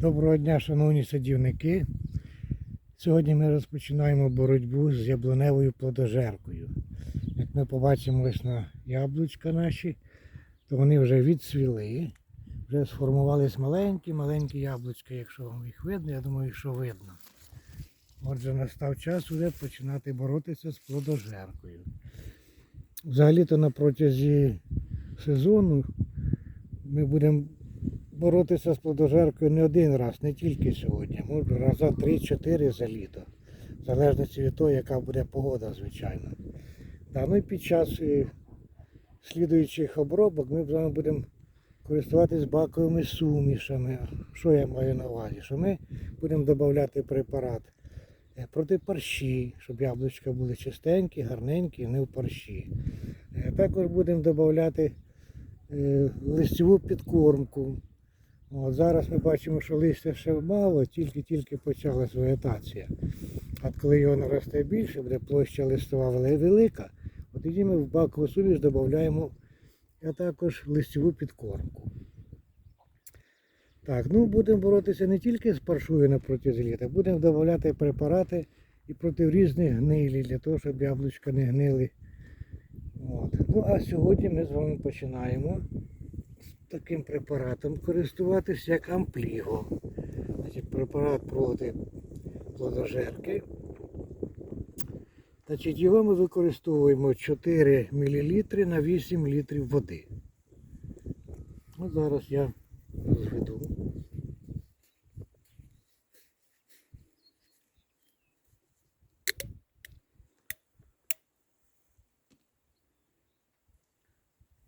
Доброго дня, шановні садівники. Сьогодні ми розпочинаємо боротьбу з яблуневою плодожеркою. Як ми побачимо ось на яблучка наші, то вони вже відсвіли, вже сформувались маленькі-маленькі яблучка, якщо вам їх видно, я думаю, що видно. Отже, настав час вже починати боротися з плодожеркою. Взагалі-то на протязі сезону ми будемо боротися з плодожеркою не один раз, не тільки сьогодні. Може раза 3-4 за літо. В залежності від того, яка буде погода, звичайно. Та, ну і під час е, слідуючих обробок ми з вами будемо користуватись баковими сумішами. Що я маю на увазі? Що ми будемо додати препарат е, проти парші, щоб яблучка були чистенькі, гарненькі, не в парші. Е, Також будемо додати листьову підкормку. От зараз ми бачимо, що листя ще мало, тільки-тільки почалась вегетація. А коли його наросте більше, буде площа листова велика, от тоді ми в бакову суміш додаємо також листьову підкормку. Так, ну будемо боротися не тільки з паршою на протязі літа, будемо додавати препарати і проти різних гнилі, для того, щоб яблучка не гнили. От. Ну а сьогодні ми з вами починаємо таким препаратом користуватися, як ампліго. Значить, препарат проти плодожерки. Значить, його ми використовуємо 4 мл на 8 літрів води. От зараз я розведу.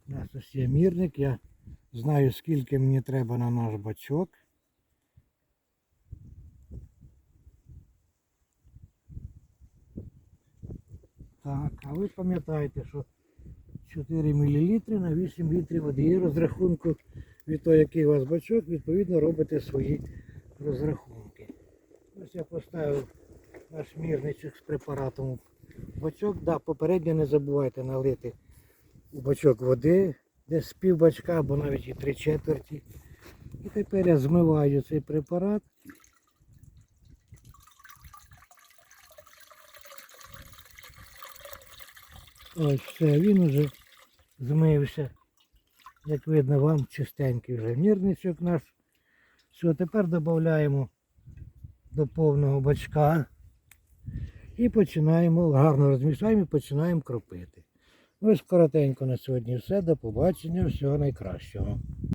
У нас ось є мірник, я знаю скільки мені треба на наш бачок. Так, а ви пам'ятаєте, що 4 мл на 8 літрів води. І розрахунку від того, який у вас бачок, відповідно робите свої розрахунки. Ось я поставив наш мірничок з препаратом в бачок. Да, попередньо не забувайте налити у бачок води, десь з пів бачка або навіть і три четверті. І тепер я змиваю цей препарат. Ось все, він уже змився. Як видно вам, чистенький вже мірничок наш. Все, тепер додаємо до повного бачка і починаємо, гарно розмішаємо і починаємо кропити. Ось коротенько на сьогодні все. До побачення, всього найкращого.